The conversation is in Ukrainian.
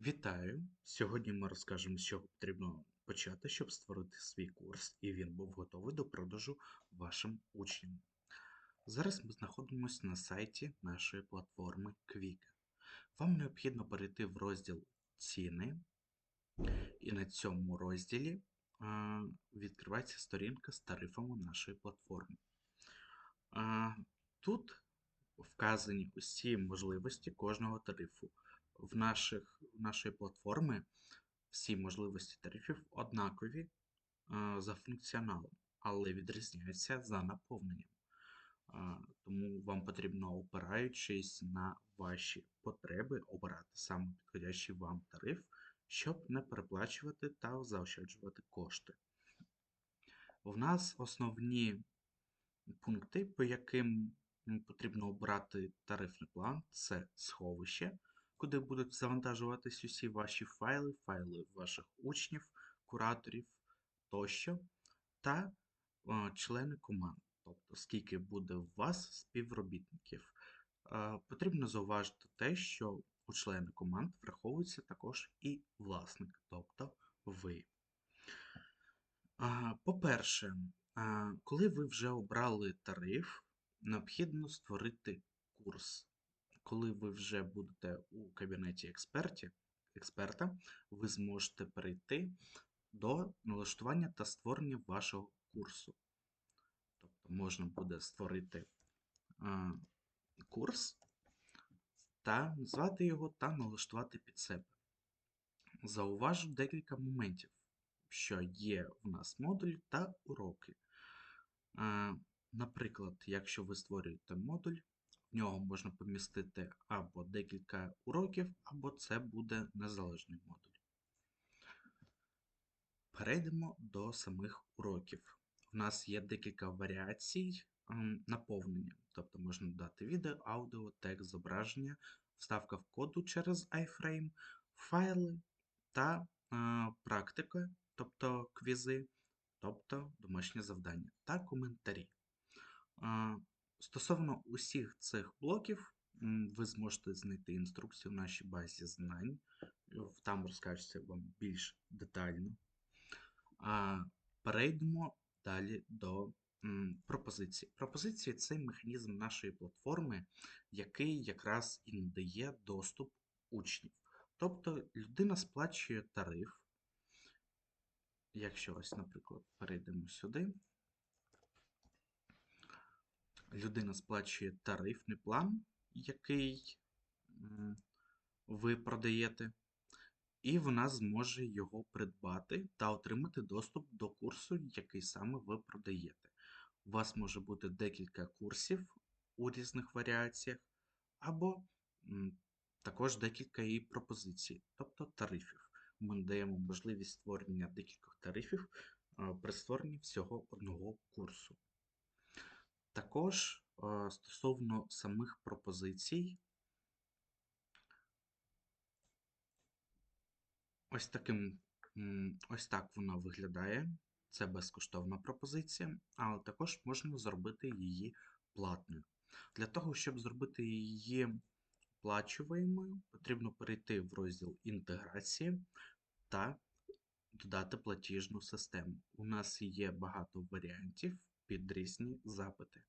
Вітаю! Сьогодні ми розкажемо, з чого потрібно почати, щоб створити свій курс, і він був готовий до продажу вашим учням. Зараз ми знаходимося на сайті нашої платформи Quick. Вам необхідно перейти в розділ Ціни, і на цьому розділі відкривається сторінка з тарифами нашої платформи. Тут вказані усі можливості кожного тарифу. В наших, нашої платформи всі можливості тарифів однакові а, за функціоналом, але відрізняються за наповненням. А, Тому вам потрібно, опираючись на ваші потреби, обирати саме підходящий вам тариф, щоб не переплачувати та заощаджувати кошти. В нас основні пункти, по яким потрібно обрати тарифний план, це сховище, куди будуть завантажуватись усі ваші файли, файли ваших учнів, кураторів тощо, та е, члени команд, тобто скільки буде у вас співробітників. Е, Потрібно зауважити те, що у члени команд враховується також і власник, тобто ви. По-перше, коли ви вже обрали тариф, необхідно створити курс. Коли ви вже будете у кабінеті експерті, експерта, ви зможете перейти до налаштування та створення вашого курсу. Тобто можна буде створити а, курс та назвати його та налаштувати під себе. Зауважу декілька моментів, що є в нас модуль та уроки. А, Наприклад, якщо ви створюєте модуль, нього можна помістити або декілька уроків, або це буде незалежний модуль. Перейдемо до самих уроків. У нас є декілька варіацій ем, наповнення, тобто можна додати відео, аудіо, текст, зображення, вставка в коду через iFrame, файли та е, практика, тобто квізи, тобто домашнє завдання та коментарі. Стосовно усіх цих блоків, ви зможете знайти інструкцію в нашій базі знань. Там розкажеться вам більш детально. А перейдемо далі до пропозицій. Пропозиції це механізм нашої платформи, який якраз і надає доступ учнів. Тобто людина сплачує тариф. Якщо ось, наприклад, перейдемо сюди. Людина сплачує тарифний план, який ви продаєте, і вона зможе його придбати та отримати доступ до курсу, який саме ви продаєте. У вас може бути декілька курсів у різних варіаціях, або також декілька і пропозицій, тобто тарифів. Ми надаємо можливість створення декількох тарифів при створенні всього одного курсу. Також е, стосовно самих пропозицій, ось таким, ось так вона виглядає. Це безкоштовна пропозиція, але також можна зробити її платною. Для того, щоб зробити її плачуваємою, потрібно перейти в розділ інтеграції та додати платіжну систему. У нас є багато варіантів під різні запити.